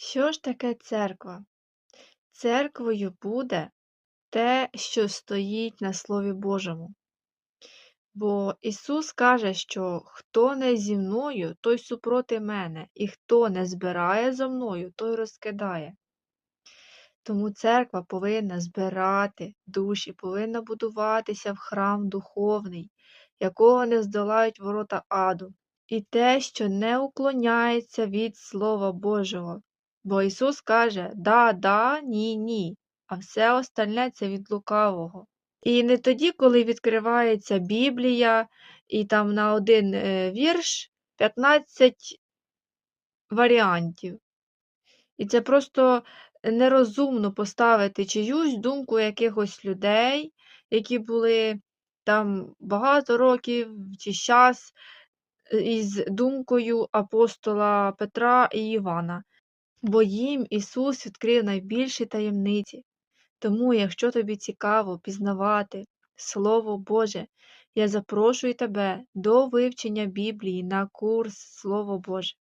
Що ж таке церква? Церквою буде те, що стоїть на Слові Божому. Бо Ісус каже, що хто не зі мною, той супроти мене, і хто не збирає зо мною, той розкидає. Тому церква повинна збирати душі, повинна будуватися в храм духовний, якого не здолають ворота аду, і те, що не уклоняється від Слова Божого. Бо Ісус каже да, да, ні, ні, а все остальне це від лукавого. І не тоді, коли відкривається Біблія, і там на один е, вірш 15 варіантів. І це просто нерозумно поставити чиюсь думку якихось людей, які були там багато років чи час е, із думкою апостола Петра і Івана. Бо їм Ісус відкрив найбільші таємниці. Тому, якщо тобі цікаво пізнавати Слово Боже, я запрошую тебе до вивчення Біблії на курс Слово Боже.